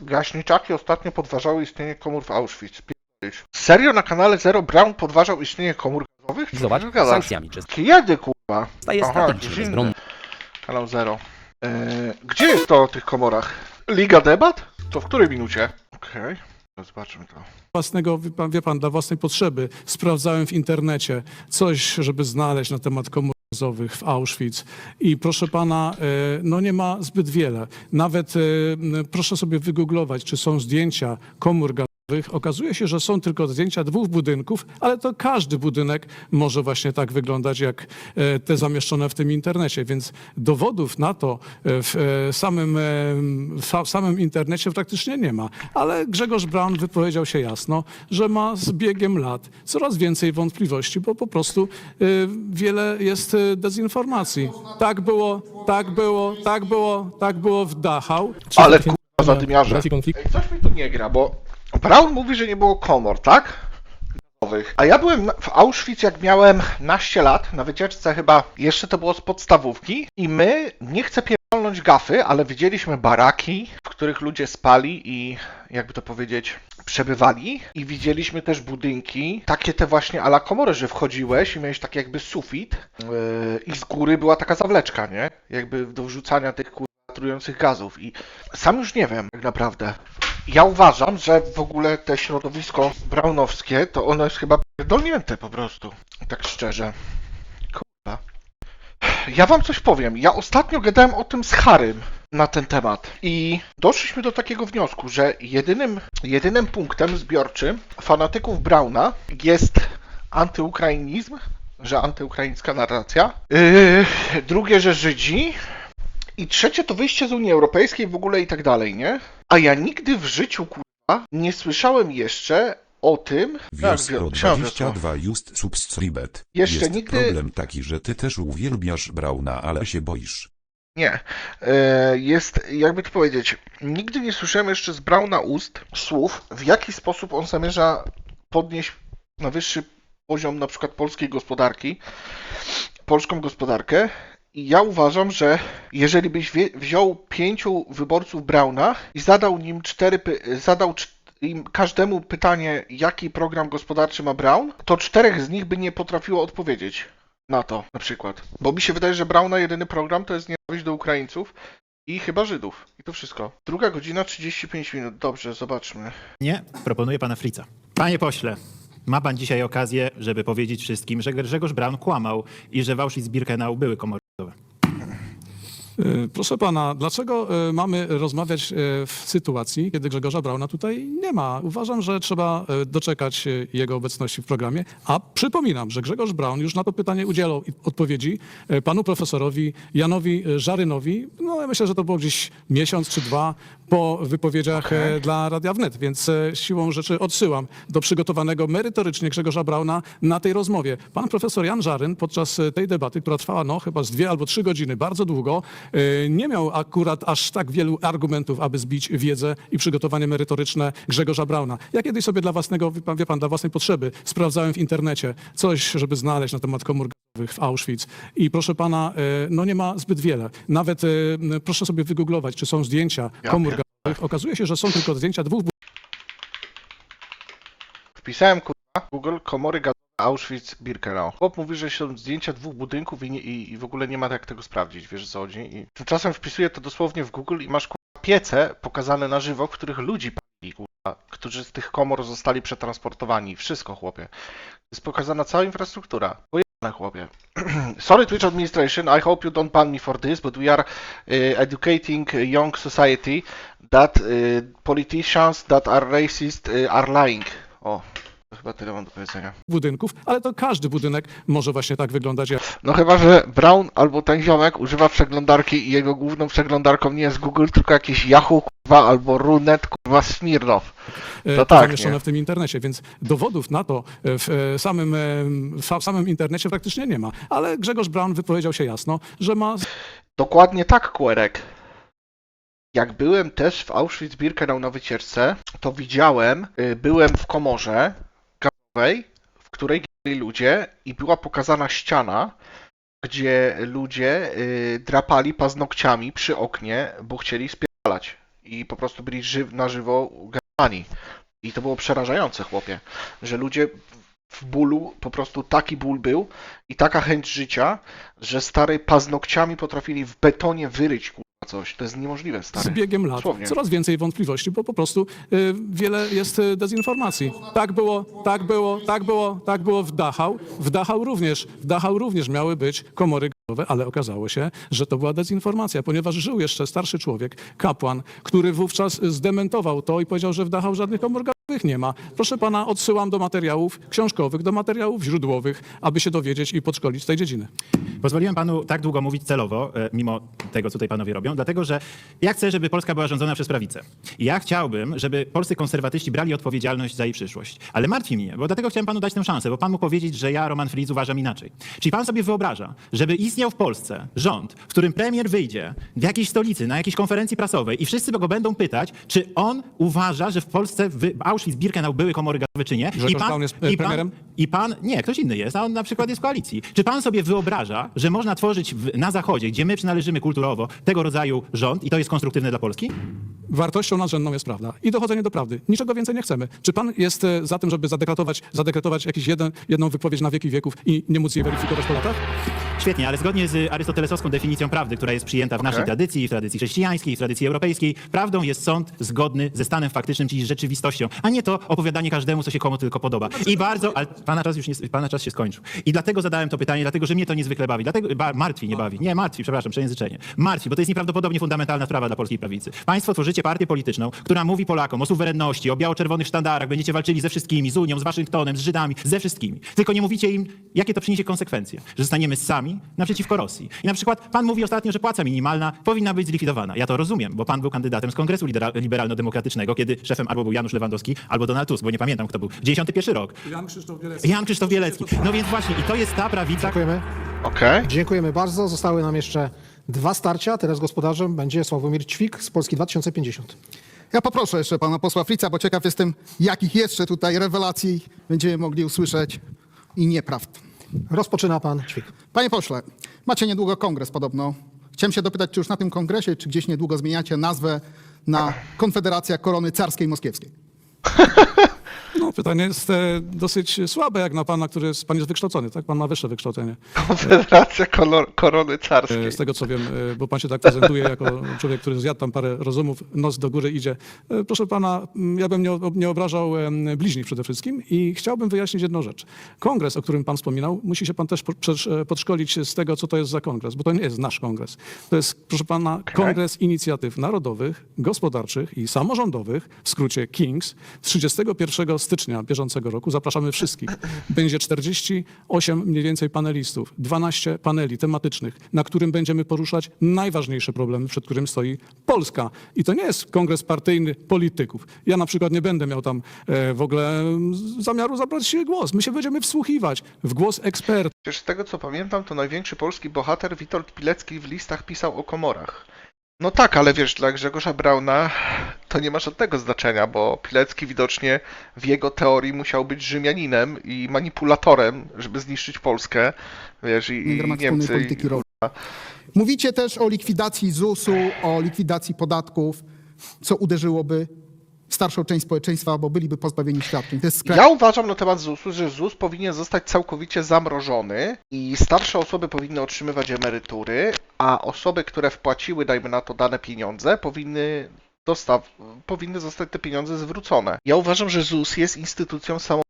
Gaśniczaki ostatnio podważały istnienie komór w Auschwitz. Pierdolisz. Serio na kanale Zero Brown podważał istnienie komór gazowych? Co Zobacz, z sankcjami czy Kiedy kurwa? staje Aha, inny. bronią Kanał Zero. Eee, gdzie jest to o tych komorach? Liga debat? To w której minucie? Okej. Zobaczmy to. własnego, wie pan, wie pan, dla własnej potrzeby sprawdzałem w internecie coś, żeby znaleźć na temat komór gazowych w Auschwitz i proszę pana, e, no nie ma zbyt wiele. Nawet e, proszę sobie wygooglować, czy są zdjęcia komór. Okazuje się, że są tylko zdjęcia dwóch budynków, ale to każdy budynek może właśnie tak wyglądać, jak e, te zamieszczone w tym internecie, więc dowodów na to e, w e, samym, w samym internecie praktycznie nie ma. Ale Grzegorz Braun wypowiedział się jasno, że ma z biegiem lat coraz więcej wątpliwości, bo po prostu wiele jest dezinformacji. Tak było, tak było, tak było, tak było w Dachau. Ale kurwa zadymiarze. Ej, coś mi tu nie gra, bo Brown mówi, że nie było komor, tak? A ja byłem w Auschwitz, jak miałem naście lat, na wycieczce chyba, jeszcze to było z podstawówki i my, nie chcę pierdolnąć gafy, ale widzieliśmy baraki, w których ludzie spali i, jakby to powiedzieć, przebywali i widzieliśmy też budynki, takie te właśnie ala komory, że wchodziłeś i miałeś tak jakby sufit yy, i z góry była taka zawleczka, nie? Jakby do wrzucania tych kur trujących gazów i sam już nie wiem tak naprawdę. Ja uważam, że w ogóle te środowisko braunowskie, to ono jest chyba pierdolnięte po prostu. Tak szczerze. Kurwa. Ja wam coś powiem. Ja ostatnio gadałem o tym z Harym na ten temat i doszliśmy do takiego wniosku, że jedynym, jedynym punktem zbiorczym fanatyków Brauna jest antyukrainizm, że antyukraińska narracja. Yy, drugie, że Żydzi. I trzecie to wyjście z Unii Europejskiej w ogóle i tak dalej, nie? A ja nigdy w życiu, kurwa, nie słyszałem jeszcze o tym... Wiosro Tak, książę, 22 Just Subscribet. Jeszcze Jest nigdy- problem taki, że ty też uwielbiasz Brauna, ale się boisz. Nie. E, Jest, jakby to powiedzieć, nigdy nie słyszałem jeszcze z Brauna ust słów, w jaki sposób on zamierza podnieść na wyższy poziom na przykład polskiej gospodarki, polską gospodarkę. I ja uważam, że jeżeli byś wziął pięciu wyborców Brauna i zadał nim cztery, zadał im każdemu pytanie, jaki program gospodarczy ma Brown, to czterech z nich by nie potrafiło odpowiedzieć na to na przykład. Bo mi się wydaje, że Brauna jedyny program to jest nienawiść do Ukraińców i chyba Żydów. I to wszystko. Druga godzina 35 minut. Dobrze, zobaczmy. Nie, proponuję pana Frica. Panie pośle, ma pan dzisiaj okazję, żeby powiedzieć wszystkim, że Grzegorz Braun kłamał i że w Auschwitz-Birkenau były komory Proszę pana, dlaczego e, mamy rozmawiać e, w sytuacji, kiedy Grzegorza Brauna tutaj nie ma? Uważam, że trzeba e, doczekać e, jego obecności w programie, a przypominam, że Grzegorz Braun już na to pytanie udzielał odpowiedzi e, panu profesorowi Janowi e, Żarynowi. No ja myślę, że to było gdzieś miesiąc czy dwa po wypowiedziach e, dla Radia Wnet, więc e, siłą rzeczy odsyłam do przygotowanego merytorycznie Grzegorza Brauna na tej rozmowie. Pan profesor Jan Żaryn podczas e, tej debaty, która trwała no chyba z dwie albo trzy godziny, bardzo długo, nie miał akurat aż tak wielu argumentów, aby zbić wiedzę i przygotowanie merytoryczne Grzegorza Brauna. Ja kiedyś sobie dla własnego, wie pan, dla własnej potrzeby sprawdzałem w internecie coś, żeby znaleźć na temat komór gazowych w Auschwitz i proszę pana, e, no nie ma zbyt wiele. Nawet e, proszę sobie wygooglować, czy są zdjęcia Ja komór gazowych. Okazuje się, że są tylko zdjęcia dwóch Wpisałem kurwa Google komory gazowe Auschwitz-Birkenau. Chłop mówi, że są zdjęcia dwóch budynków i, nie, i, i w ogóle nie ma jak tego sprawdzić, wiesz co chodzi? I tymczasem wpisuję to dosłownie w Google i masz kurwa piece pokazane na żywo, w których ludzi palili, kurwa, którzy z tych komor zostali przetransportowani. Wszystko, chłopie. Jest pokazana cała infrastruktura. Sorry Twitch administration, I hope you don't ban me for this, but we are uh, educating young society that uh, politicians that are racist uh, are lying. O, to chyba tyle mam do powiedzenia. budynków, ale to każdy budynek może właśnie tak wyglądać. jak No chyba, że Brown albo ten ziomek używa przeglądarki i jego główną przeglądarką nie jest Google, tylko jakieś Yahoo, kurwa, albo Runet, kurwa, Smirnow. e, To tak, zamieszczone nie? w tym internecie, więc dowodów na to e, w e, samym, e, w samym internecie praktycznie nie ma. Ale Grzegorz Braun wypowiedział się jasno, że ma Dokładnie tak, Kłerek. Jak byłem też w Auschwitz-Birkenau na wycieczce, to widziałem, y, byłem w komorze w której ginęli ludzie i była pokazana ściana, gdzie ludzie y, drapali paznokciami przy oknie, bo chcieli spierdalać. i po prostu byli ży na żywo gani. I to było przerażające, chłopie, że ludzie w bólu, po prostu taki ból był i taka chęć życia, że stary paznokciami potrafili w betonie wyryć coś. To jest niemożliwe, Z stary. biegiem lat Dosłownie. coraz więcej wątpliwości, bo po prostu y, wiele jest y, dezinformacji. Tak było, tak było, tak było, tak było w Dachau. W Dachau również, w Dachau również miały być komory gazowe, ale okazało się, że to była dezinformacja, ponieważ żył jeszcze starszy człowiek, kapłan, który wówczas zdementował to i powiedział, że w Dachau żadnych komor gazowych nie ma. Proszę pana, odsyłam do materiałów książkowych, do materiałów źródłowych, aby się dowiedzieć i podszkolić z tej dziedziny. Pozwoliłem panu tak długo mówić celowo, e, mimo tego, co tutaj panowie robią, dlatego że ja chcę, żeby Polska była rządzona przez prawicę. Ja chciałbym, żeby polscy konserwatyści brali odpowiedzialność za jej przyszłość. Ale martwi mnie, bo dlatego chciałem panu dać tę szansę, bo pan mógł powiedzieć, że ja, Roman Fritz, uważam inaczej. Czyli pan sobie wyobraża, żeby istniał w Polsce rząd, w którym premier wyjdzie w jakiejś stolicy, na jakiejś konferencji prasowej i wszyscy go będą pytać, czy on uważa, że w Polsce w Auschwitz-Birkenau były komory gazowe, czy nie. Grzegorz Braun jest, e, i pan, premierem? i pan, nie, ktoś inny jest, a on na przykład jest w koalicji. Czy pan sobie wyobraża, że można tworzyć w, na Zachodzie, gdzie my przynależymy kulturowo, tego rodzaju rząd i to jest konstruktywne dla Polski? Wartością nadrzędną jest prawda i dochodzenie do prawdy. Niczego więcej nie chcemy. Czy pan jest e, za tym, żeby zadekretować, zadekretować jakiś jeden, jedną wypowiedź na wieki wieków i nie móc jej weryfikować po latach? Świetnie, ale zgodnie z arystotelesowską definicją prawdy, która jest przyjęta w naszej tradycji, w tradycji chrześcijańskiej, w tradycji europejskiej, prawdą jest sąd zgodny ze stanem faktycznym, czyli z rzeczywistością, a nie to opowiadanie każdemu, co się komu tylko podoba. I bardzo, ale pana czas już nie, pana czas się skończył. I dlatego zadałem to pytanie, dlatego, że mnie to niezwykle bawi, dlatego, ba, martwi, nie bawi, nie martwi, przepraszam, przejęzyczenie. Martwi, bo to jest nieprawdopodobnie fundamentalna sprawa dla polskiej prawicy. Państwo tworzycie partię polityczną, która mówi Polakom o suwerenności, o biało-czerwonych sztandarach, będziecie walczyli ze wszystkimi, z Unią, z Waszyngtonem, z Żydami, ze wszystkimi. Tylko nie mówicie im, jakie to przyniesie konsekwencje, że zostaniemy sami naprzeciwko Rosji. I na przykład pan mówi ostatnio, że płaca minimalna powinna być zlikwidowana. Ja to rozumiem, bo pan był kandydatem z Kongresu Liberalno-Demokratycznego, kiedy szefem albo był Janusz Lewandowski, albo Donald Tusk, bo nie pamiętam, kto był. 91 rok. Jan Krzysztof Bielecki. Jan Krzysztof Bielecki. No więc właśnie, i to jest ta prawica, Dziękujemy. Okej. Dziękujemy bardzo. Zostały nam jeszcze dwa starcia. Teraz gospodarzem będzie Sławomir Ćwik z Polski 2050. Ja poproszę jeszcze pana posła Frica, bo ciekaw jestem, jakich jeszcze tutaj rewelacji będziemy mogli usłyszeć i nieprawd. Rozpoczyna pan Ćwik. Panie pośle, macie niedługo kongres podobno. Chciałem się dopytać, czy już na tym kongresie, czy gdzieś niedługo zmieniacie nazwę na Konfederacja Korony Carskiej Moskiewskiej. No, pytanie jest e, dosyć słabe, jak na pana, który jest, pan jest wykształcony, tak? Pan ma wyższe wykształcenie. Konfederacja kolor, korony carskiej. E, Z tego co wiem, e, bo pan się tak prezentuje jako człowiek, który zjadł tam parę rozumów, nos do góry idzie. E, Proszę pana, m, ja bym nie, nie obrażał em, bliźnich przede wszystkim i chciałbym wyjaśnić jedną rzecz. Kongres, o którym pan wspominał, musi się pan też po- e, podszkolić z tego, co to jest za kongres, bo to nie jest nasz kongres. To jest, proszę pana, Kongres Inicjatyw Narodowych, Gospodarczych i Samorządowych, w skrócie KINGS, 31 stycznia bieżącego roku. Zapraszamy wszystkich. Będzie 48 mniej więcej panelistów, 12 paneli tematycznych, na którym będziemy poruszać najważniejsze problemy, przed którym stoi Polska. I to nie jest kongres partyjny polityków. Ja na przykład nie będę miał tam e, w ogóle zamiaru zabrać głos. My się będziemy wsłuchiwać w głos ekspertów. Z tego co pamiętam, to największy polski bohater Witold Pilecki w listach pisał o komorach. No tak, ale wiesz, dla Grzegorza Brauna to nie ma żadnego znaczenia, bo Pilecki widocznie w jego teorii musiał być Rzymianinem i manipulatorem, żeby zniszczyć Polskę, wiesz, i, i wspólnej Niemcy. polityki I, rolnej. Mówicie też o likwidacji ZUS-u, o likwidacji podatków, co uderzyłoby starszą część społeczeństwa, bo byliby pozbawieni świadczeń. To jest skraj... Ja uważam na temat ZUS-u, że ZUS powinien zostać całkowicie zamrożony i starsze osoby powinny otrzymywać emerytury, a osoby, które wpłaciły, dajmy na to, dane pieniądze, powinny, dostaw, powinny zostać te pieniądze zwrócone. Ja uważam, że ZUS jest instytucją samą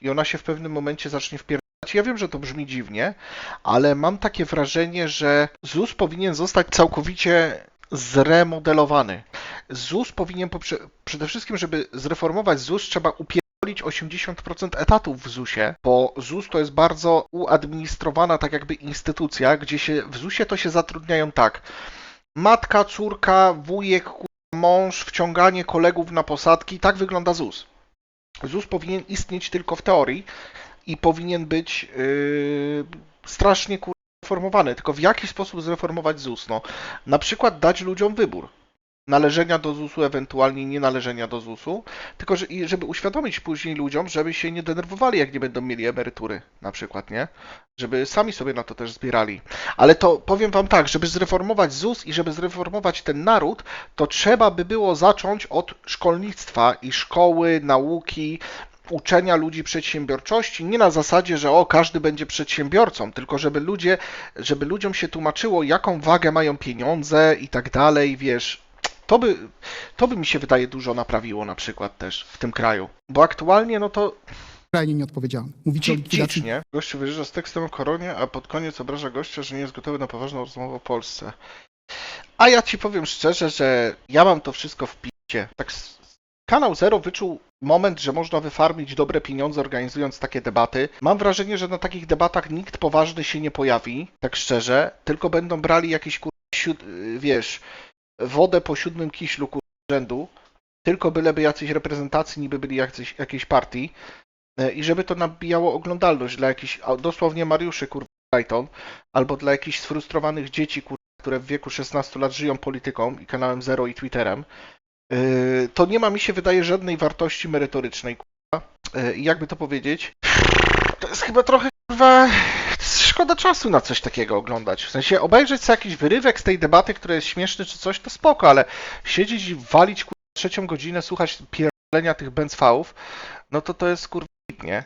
i ona się w pewnym momencie zacznie wpierdalać. Ja wiem, że to brzmi dziwnie, ale mam takie wrażenie, że ZUS powinien zostać całkowicie zremodelowany. ZUS powinien poprze- przede wszystkim, żeby zreformować ZUS, trzeba upierdolić 80% etatów w ZUSie, bo ZUS to jest bardzo uadministrowana tak jakby instytucja, gdzie się w ZUSie to się zatrudniają tak. Matka, córka, wujek, mąż, wciąganie kolegów na posadki, tak wygląda ZUS. ZUS powinien istnieć tylko w teorii i powinien być yy, strasznie kur- Tylko w jaki sposób zreformować ZUS? No, na przykład dać ludziom wybór. należenia do ZUS-u, ewentualnie nie należenia do ZUS-u, tylko żeby uświadomić później ludziom, żeby się nie denerwowali, jak nie będą mieli emerytury, na przykład, nie? Żeby sami sobie na to też zbierali. Ale to powiem wam tak, żeby zreformować ZUS i żeby zreformować ten naród, to trzeba by było zacząć od szkolnictwa i szkoły, nauki, uczenia ludzi przedsiębiorczości, nie na zasadzie, że o, każdy będzie przedsiębiorcą, tylko żeby ludzie, żeby ludziom się tłumaczyło, jaką wagę mają pieniądze i tak dalej, wiesz. To by, to by mi się wydaje dużo naprawiło na przykład też w tym kraju. Bo aktualnie, no to Krajnie nieodpowiedzialny. Mówicie o likwidacji nie? Gościu wyjeżdża z tekstem o koronie, a pod koniec obraża gościa, że nie jest gotowy na poważną rozmowę o Polsce. A ja ci powiem szczerze, że ja mam to wszystko w picie. Tak, Kanał Zero wyczuł moment, że można wyfarmić dobre pieniądze organizując takie debaty. Mam wrażenie, że na takich debatach nikt poważny się nie pojawi, tak szczerze, tylko będą brali jakiś kur... wiesz, wodę po siódmym kiślu kur... rzędu, tylko byleby jacyś reprezentacji niby byli jacyś, jakiejś partii. E, i żeby to nabijało oglądalność dla jakichś dosłownie Mariuszy kurwa Brighton, albo dla jakichś sfrustrowanych dzieci, kurwa, które w wieku 16 lat żyją polityką i kanałem Zero i Twitterem, Yy, to nie ma mi się wydaje żadnej wartości merytorycznej, kurwa. Yy, jakby to powiedzieć, to jest chyba trochę kurwa szkoda czasu na coś takiego oglądać. W sensie obejrzeć sobie jakiś wyrywek z tej debaty, który jest śmieszny czy coś, to spoko, ale siedzieć i walić kurwa trzecią godzinę, słuchać pierdolenia tych bęcwałów, no to to jest kurwa nie?